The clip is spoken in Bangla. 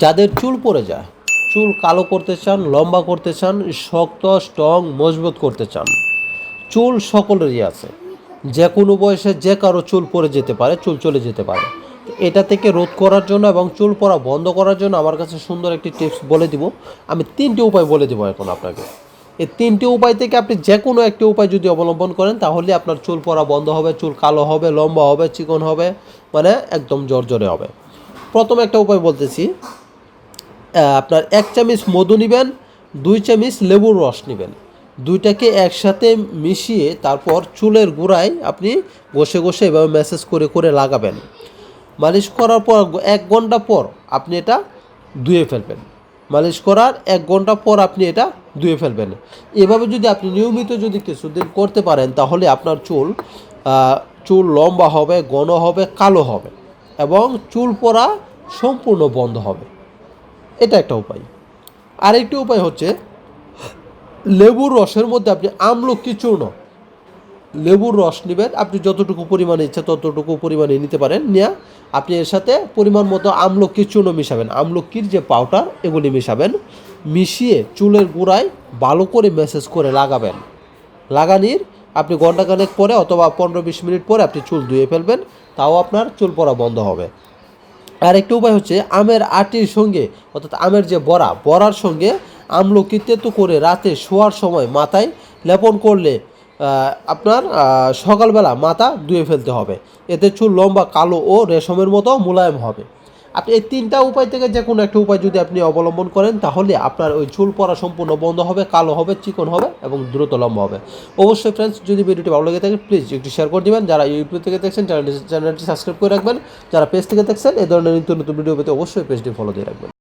যাদের চুল পড়ে যায়, চুল কালো করতে চান, লম্বা করতে চান, শক্ত, স্ট্রং, মজবুত করতে চান, চুল সকলেরই আছে। যে কোনো বয়সে যে কারও চুল পড়ে যেতে পারে, চুল চলে যেতে পারে। এটা থেকে রোধ করার জন্য এবং চুল পড়া বন্ধ করার জন্য আমার কাছে সুন্দর একটি টিপস বলে দিব। আমি তিনটি উপায় বলে দিব এখন আপনাকে। এই তিনটি উপায় থেকে আপনি যে কোনো একটি উপায় যদি অবলম্বন করেন, তাহলে আপনার চুল পড়া বন্ধ হবে, চুল কালো হবে, লম্বা হবে, চিকন হবে মানে একদম জর্জরে হবে। প্রথম একটা উপায় বলতেছি আপনার এক চামচ মধু নেবেন, দুই চামচ লেবুর রস নেবেন। দুইটাকে একসাথে মিশিয়ে তারপর চুলের গোড়ায় আপনি ঘষে ঘষে এভাবে ম্যাসেজ করে করে লাগাবেন। মালিশ করার পর এক ঘণ্টা পর আপনি এটা ধুয়ে ফেলবেন। মালিশ করার এক ঘণ্টা পর আপনি এটা ধুয়ে ফেলবেন। এভাবে যদি আপনি নিয়মিত যদি কিছুদিন করতে পারেন, তাহলে আপনার চুল চুল লম্বা হবে, ঘন হবে, কালো হবে এবং চুল পরা সম্পূর্ণ বন্ধ হবে। এটা একটা উপায়। আরেকটি উপায় হচ্ছে, লেবুর রসের মধ্যে আপনি আমলকি চূর্ণ লেবুর রস নেবেন, আপনি যতটুকু পরিমাণে ইচ্ছা ততটুকু পরিমাণে নিতে পারেন। নিয়ে আপনি এর সাথে পরিমাণ মতো আমলকির চূর্ণ মিশাবেন। আমলকির যে পাউডার এগুলি মিশাবেন, মিশিয়ে চুলের গোড়ায় ভালো করে ম্যাসেজ করে লাগাবেন। লাগানির আপনি ঘন্টাখানেক পরে অথবা পনেরো বিশ মিনিট পরে আপনি চুল ধুয়ে ফেলবেন, তাও আপনার চুল পড়া বন্ধ হবে। আর একটা উপায় হচ্ছে আমের আটির সঙ্গে, অর্থাৎ আমের যে বড়া, বড়ার সঙ্গে আমলকি তেতো করে রাতে শোয়ার সময় মাথায় লেপন করলে আপনার সকালবেলা মাথা ধুয়ে ফেলতে হবে। এতে চুল লম্বা, কালো ও রেশমের মতো মোলায়েম হবে। আপনি এই তিনটা উপায় থেকে যে কোনো একটা উপায় যদি আপনি অবলম্বন করেন, তাহলে আপনার ওই চুল পড়া সম্পূর্ণ বন্ধ হবে, কালো হবে, চিকন হবে এবং দ্রুত লম্বা হবে। অবশ্যই ফ্রেন্ডস যদি ভিডিওটি ভালো লেগে থাকে প্লিজ একটু শেয়ার করে দেবেন। যারা ইউটিউব থেকে দেখছেন চ্যানেলটি চ্যানেলটি সাবস্ক্রাইব করে রাখবেন। যারা পেজ থেকে দেখছেন এই ধরনের নিত্য নতুন ভিডিও পেতে অবশ্যই পেজটি ফলো দিয়ে রাখবেন।